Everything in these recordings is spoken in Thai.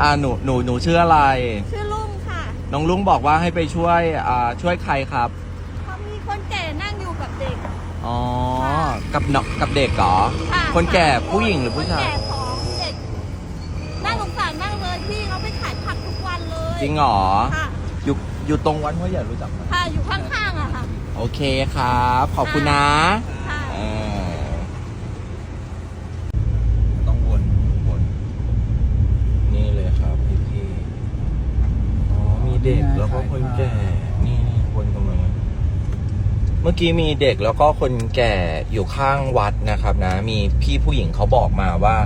อ่าหนูหนูหนูชื่ออะไร ชื่อลุงค่ะน้องลุงบอกว่าให้ไปช่วยอ่าช่วยใครครับ เขามีคนแก่นั่งอยู่กับเด็ก อ๋อ กับเนาะกับเด็กเหรอ ค่ะคนแก่ผู้หญิงหรือผู้ชาย คนแก่สองเด็กน่าสงสารมากเลยพี่เขาไปขายผักทุกวันเลยจริงเหรอ ค่ะอยู่อยู่ตรงวัดห้วยใหญ่รู้จักไหมค่ะอยู่ข้างๆอะค่ะ โอเคครับ ขอบคุณนะ ค่ะ เออต้องวนวนนี่เลยครับพี่พี่อ๋อมี เด็กแล้วก็คนแก่นี่นี่วนตรงนี้เมื่อกี้มีเด็กแล้วก็คนแก่อยู่ข้างวัดนะครับนะ มีพี่ผู้หญิงเขาบอกมาว่า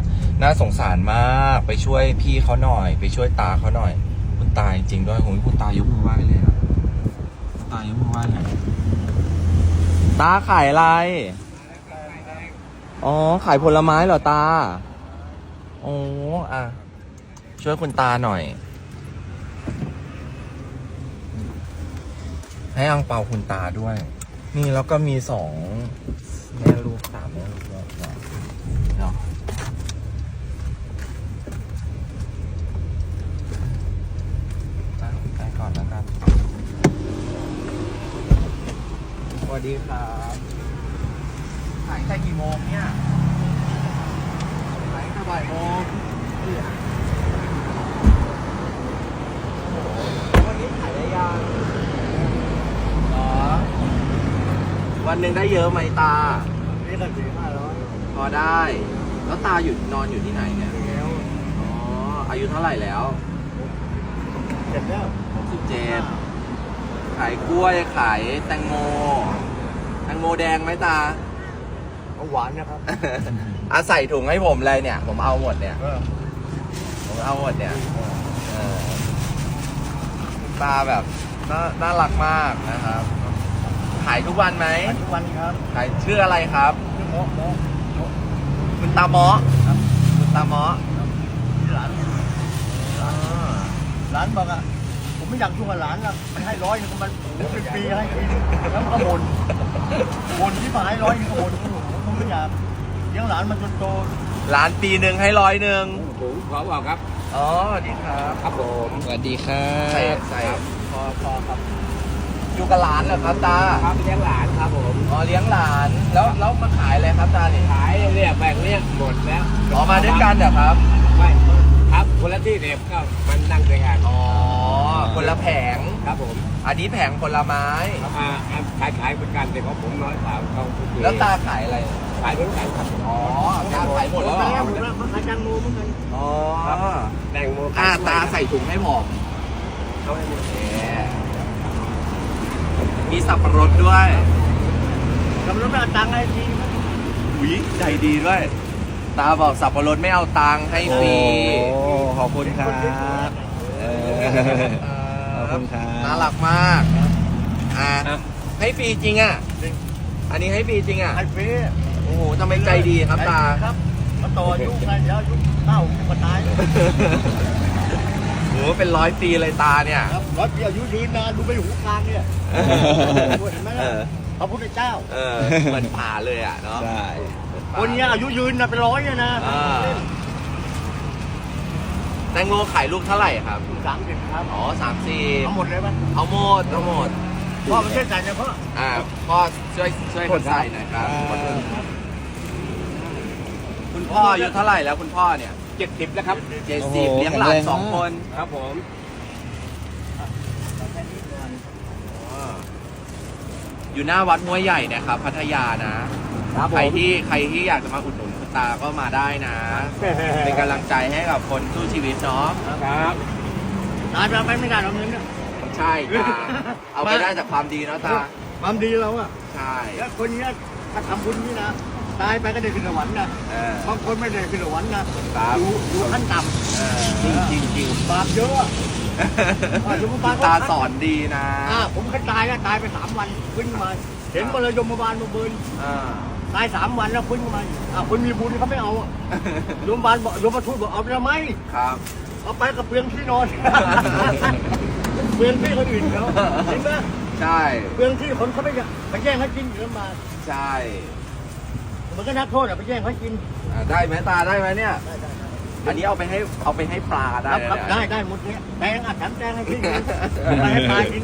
น่าสงสารมากไปช่วยพี่เขาหน่อย ไปช่วยตาเขาหน่อย คุณตาจริงๆด้วยโหยคุณตายกมือไหว้เลยอะคุณตายกมือไหว้เลยตาขายอะไรอ๋อขายผลไม้เหรอตา โอ้อะ ช่วยคุณตาหน่อย ให้อังเปาคุณตาด้วย นี่แล้วก็มีสองแม่ลูกสามแม่ลูกด้วยเนาะตั้งใจก่อนแล้วกันสวัสดีครับขายแต่กี่โมงเนี่ยขายแต่บ่ายโมงเนี่ยโอ้โหวันนี้ขายได้ยังเหรอ วันหนึ่งได้เยอะไหมตา นี่ก็สี่ห้าร้อยพอได้ แล้วตาอยู่นอนอยู่ที่ไหนเนี่ย แล้วอ๋อ อายุเท่าไหร่แล้วเสร็จแล้ว67ขายกล้วยขายแตงโม แตงโมแดงไหมตา เอาหวานนะครับ อาใส่ถุงให้ผมเลยเนี่ย ผมเอาหมดเนี่ยเออผมเอาหมดเนี่ย เออคุณตาแบบน่าน่ารักมากนะครับ ขายทุกวันไหมขายทุกวันครับขายชื่ออะไรครับชื่อโมะโมะโมะคุณตาเมาะครับคุณตาเมาะหลานอ่าหลานบอกอะผมไม่อยากยุ่งกับหลานละมันให้ร้อยหนึงมันโอ้โหเป็นปีให้ปีหนึงแล้วมันก็บ่นบ่นที่มาให้ร้อยหนึงก็บ่นผมไม่อยากเลี้ยงหลานมันจนโตร้านปีหนึ่งให้ร้อยหนึ่งผมขอบอกครับอ๋อสวัสดีครับ ครับผมสวัสดีครับใส่ใส่พอพอครับ อยู่กับหลานเหรอครับตาครับเลี้ยงหลานครับผมอ๋อเลี้ยงหลานแล้วแล้วมาขายอะไรครับตาเนี่ยขายเรียกแบ่งเรียกหมดแล้วอ๋อมาด้วยกันเหรอครับไม่ครับคนละที่เด็บก็มันนั่งด้วยกันอ๋อคนละแผงครับผม อันนี้แผงผลไม้อ่าอ่าขายขายเหมือนกันแต่ของผมน้อยกว่าเขาทุกทีแล้วตาขายอะไรขายเหมือนกันครับอ๋อตาขายหมดแล้วเหรอหมดแล้วมันขายจังโมเหมือนกันอ๋อแตงโมอ่าตาใส่ถุงให้ผมเขาให้หมดโอเค มีสับปะรดด้วยกำลังไม่เอาตังค์ให้ทีอุ้ยใจดีด้วย ตาบอกสับปะรดไม่เอาตังค์ให้ฟรีขอบคุณครับเอขอบคุณครับน่ารักมาก อ่า ให้ฟรีจริงอะ อันนี้ให้ฟรีจริงอะให้ฟรีโอ้โหทำไมใจดีครับตา ครับมาต่ออายุไงเดี๋ยวอายุเก้าก็ตายเลย โอ้โหเป็นร้อยปีเลยตาเนี่ย ครับร้อยปีอายุยืนนานดูไปหูกลางเนี่ยเห็นไหมเอล่ะอพระพุทธเจ้าเออเหมือนป่าเลยอะเนาะใช่คนเนี้ยอายุยืนนะเป็นร้อยเนี่ยนะอ่าแตงโมขายลูกเท่าไหร่ครับ สามสิบครับอ๋อสามสี่เอาหมดเลยป่ะเอาหมดเอาหมด พ่อมันช่วยใส่เนี่ยพ่อ อ่าพ่อช่วยช่วยคนใส่หน่อยครับ คุณพ่ออายุเท่าไหร่แล้วคุณพ่อเนี่ย เจ็ดสิบแล้วครับเจ็ดสิบเลี้ยงหลานสองคนครับผมอยู่หน้าวัดห้วยใหญ่นะครับ พัทยานะ ครับใครที่ใครที่อยากจะมาอุดหนุนคุณตาก็มาได้นะ เป็นกำลังใจให้กับคนสู้ชีวิตเนาะครับตายไปเอาไปไม่ได้เราเงินเนี่ย ใช่ตาเอาไปได้จากความดีเนาะตา ความดีเราอะใช่ แล้วคนเนี้ยถ้าทำบุญนี่นะ ตายไปก็ได้ขึ้นสวรรค์นะเออบางคนไม่ได้ขึ้นสวรรค์นะครับอยู่อยู่ขั้นต่เออจริงจริงจริงำบาปเยอะอะอ่าอยู่บนบ้านคุณตาสอนดีนะอ่าผมก็ตายแล้วตายไปสามวันขึ้นมา เห็นมาเลยยมบาลมาเบินอ่าตายสามวันแล้วฟื้นขึ้นมาอ่าคนมีบุญเขาไม่เอาอะโยมบาลบอกโยมมาทูตบอกเอาไปทำไม ครับ เอาไปกับเปลืองที่นอน เปลืองที่คนอื่นเขาเห็นไหมใช่ เปลืองที่คนเขาไม่อยากไปแย่งเขากินอยู่แล้วมา ใช่ มันก็นักโทษอะไปแย่งเขากินอ่าได้ไหมตาได้ไหมเนี่ยได้ได้ได้อันนี้เอาไปให้เอาไปให้ปลาคได้รับครับนะได้ได้หมดเนี่ยแตงอะฉันแตงให้พี่กินไปให้ปลากิน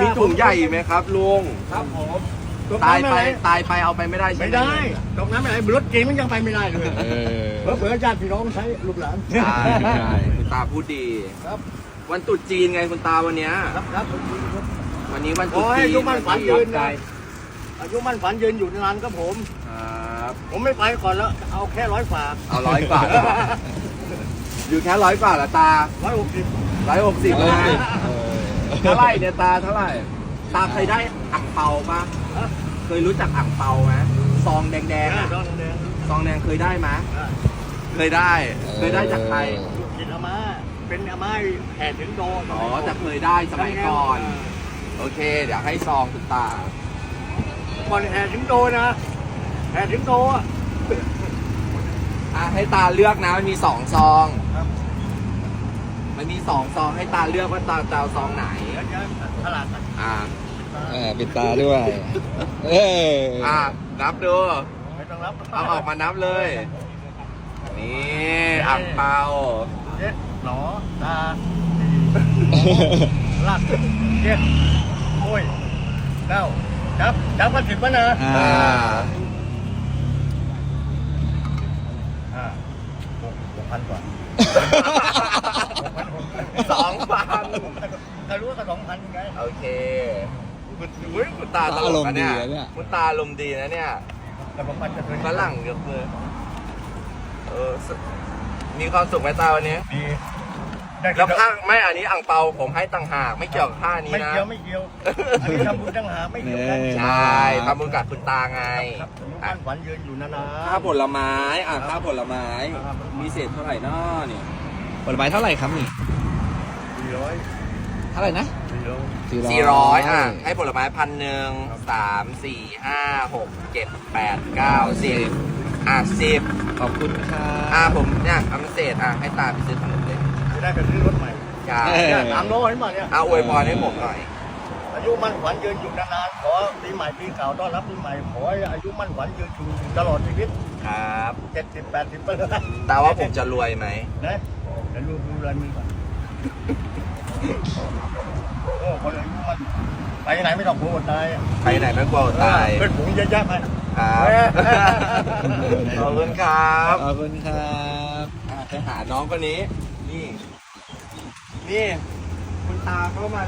มีถุงใหญ่ไหมครับลุงครับผมตกตายน้ำไปอะไรตายไปเอาไปไม่ได้ใช่ไม่ไหมได้ตกน้ำอะไรรถเก๋งมันยังไปไม่ได้เลยเออเผื่อญาติพี่น้องใช้ลูกหลานใช่ใช่คุณตาพูดดีครับ วันตรุษจีนไงคุณตาวันเนี้ยครับครับวันนี้วันตโอ้รุษยจีอายุมั่นขวัญยืนใจนะอายุมั่นขวัญยืนอยู่นานครับผมครับ ผมไม่ไปก่อนแล้ว เอาแค่ร้อยฝากเอาร้อยกว่าดีกว่าอยู่แค่ร้อยกว่าละตาร้อยหกสิบร้อยหกสิบร้อยนะสิบเออเท่าไหร่เนี่ยตาเท่าไหร่ ตาเคยได้อ่างเปาปะเคยรู้จักอ่างเปาไหมซองแดงแดๆงอะดองแดงซองแดงเคยได้ไหมเคยได้ เคยได้จากใครลูกกินอาม่าเป็นอาม่าแห่ถึงโดอ๋อแต่เคยได้สมัยก่อน โอเค เดี๋ยวให้ซองคุณตาก่อนแห่ถึงโดนะ แห่ถึงโดอะอะให้ตาเลือกนะมันมีสองซอง ครับมันมีสองซองให้ตาเลือกว่าตาจะเอาซองไหน เดี๋ยวจะตลาดกันอ่าอ่าปิดตาด้วย เอออ่านับดู ไม่ต้องรับเอาออกมานับเลย นี่อ่างเปาเจ็ดหนอตาลากเจ็ดโอ้ยเก้าจับจับกันสิบวะนะ อ่า อ่า กหกพันกว่าสองพันถ้ารู้ว่าก็สองพันไงโอเคคุณอุ๊ยคุณตาตลกนะเนี่ยอารมณ์ดีนะเนี่ย คุณตาอารมณ์ดีนะเนี่ยแต่ผมมันจะเคยฝรั่งยกมือเออสมีความสุขไหมตาวันนี้ ดี ได้แล้วค่าไม่อันนี้อ่างเปาผมให้ต่างหากไม่เกี่ยวกับค่านี้ไม่นะ เกี่ยวไม่เกี่ยวอันนี้ทำบุญตั้งหากไม่เกี่ยวกันใช่ทำบุญกับคุณตาไงครับอายุบ้านขวัญยืนอยู่นานๆค่าผลไม้อะค่าผลไม้ มีเศษเท่าไหร่น้อนี่ผลไม้เท่าไหร่ครับนี่สี่ร้อยเท่าไหร่นะสี่ร้อยสี่ร้อยอะให้ผลไม้พันหนึ่งสามสี่ห้าหกเจ็ดแปดเก้าสิบอะสิบขอบคุณครัอะบผมเนี่ยทำเศษอะให้ตาไปซื้อขนมเลยจะ ได้ไปซื้อรถใหม่จ้าเออเนี่ยสามร้อยเห็นป่ะเนี่ยเอาอวยพรให้ผมหน่อย อายุมั่นขวัญยืนอยู่นานๆขอปีใหม่ปีเก่าต้อนรับปีใหม่ขอให้อายุมั่นขวัญยืนอยู่ตลอดชีวิตครับ เจ็ดสิบแปดสิบไปเลยตาว่าผมจะรวยไหมนะเดี๋ยวดูดูลายมือก่อนโอ้คนอายุมั่นไปไหนไม่ต้องกลัวอดตายอะไปไหนไม่กลัวอดตายเพื่อนฝูงเยอะแยะไปครับขอบคุณครับขอบคุณครับอะไปหาน้องคนนี้ นี่นี่คุณตาเข้ามา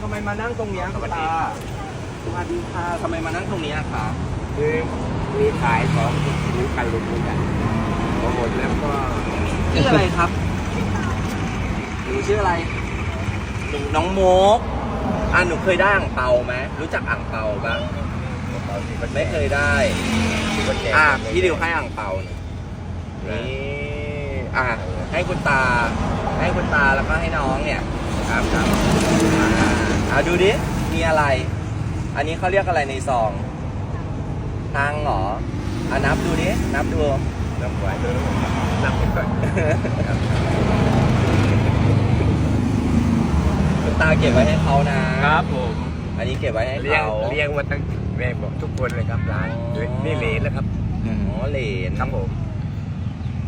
ทำไมมานั่งตรงเนี้ยคุณตาสวัสดีค่ะทำไมมานั่งตรงเนี้ยคะคือมีขายของสินค้าลุงด้วยกันพอหมดแล้วก็ชื่ออะไรครับหนูชื่ออะไรหนูน้องโมกอะหนูเคยได้อ่างเปาไหมรู้จักอ่างเปาปะไม่เคยได้อะพี่ดิวให้อ่างเปาหน่อยนี่อะให้คุณตา ให้คุณตาแล้วก็ให้น้องเนี่ยครับครับอ่าเอาดูดิมีอะไร อันนี้เขาเรียกอะไรในซองตังค์เหรออะนับดูดินับดูน้ำหวานด้วยน้ำไปก่อนคุณตาเก็บไว้ให้เขานะครับผมอันนี้เก็บไว้ให้เลี้ยงเขาเลี้ยงมาตั้งแม่บอกทุกคนเลยครับหลานอ๋อนี่เหลนแล้วครับอ๋อเหรนครับผม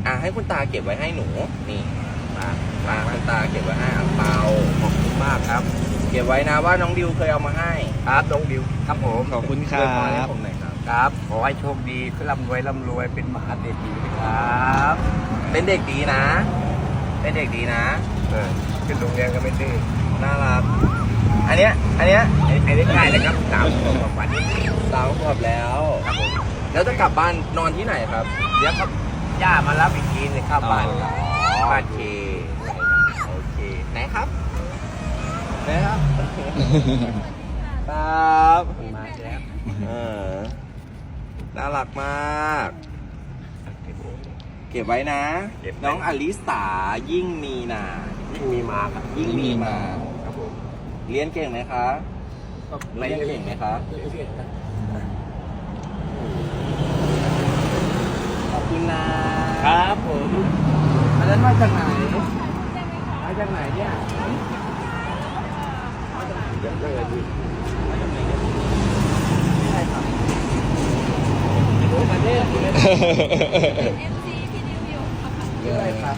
อะให้คุณตาเก็บไว้ให้หนูนี่มามาคุณ ตาเก็บไว้ให้อ่างเปาขอบคุณมากครับ เก็บไว้นะว่าน้องดิวเคยเอามาให้ครับน้องดิวครับผมขอบคุณคอรัวยพรให้บผมหน่อยครับครับขอให้โชคดีร่ำรวยร่ำรวยเป็นมหาเศรษฐีนะครับ เป็นเด็กดีนะ เป็นเด็กดีนะเออขึ้นโรงเรียนก็ไม่ดื้อน่ารักอันเนี้ยอันเนี้ยไอ้ไอ้นี่ง่ายเลยครับสามขวบกว่านี้สามขวบแล้วครับผมแล้วจะกลับบ้านนอนที่ไหนครับเดี๋ยวครับย่ามารับอีกทีหนึงเข้าบ้านครับอ๋อบ้านโอเค เค โอเค ไหน ครับไหนครับครับมาแล้วเออน่ารักมาก เก็บไว้นะน้องอลิสายิ่งมีนายิ่งมีมาครับยิ่งมีมาครับผมเรียนเก่งไหมคะเรียนเก่งไหมคะขอบคุณนะครับผมอันนั้นมาจากไหนมา จากไหนเนี่ยเดี๋ยวเลยดิเอฟซีพี่ดิวอยู่ค่ะชื่ออะไรครับ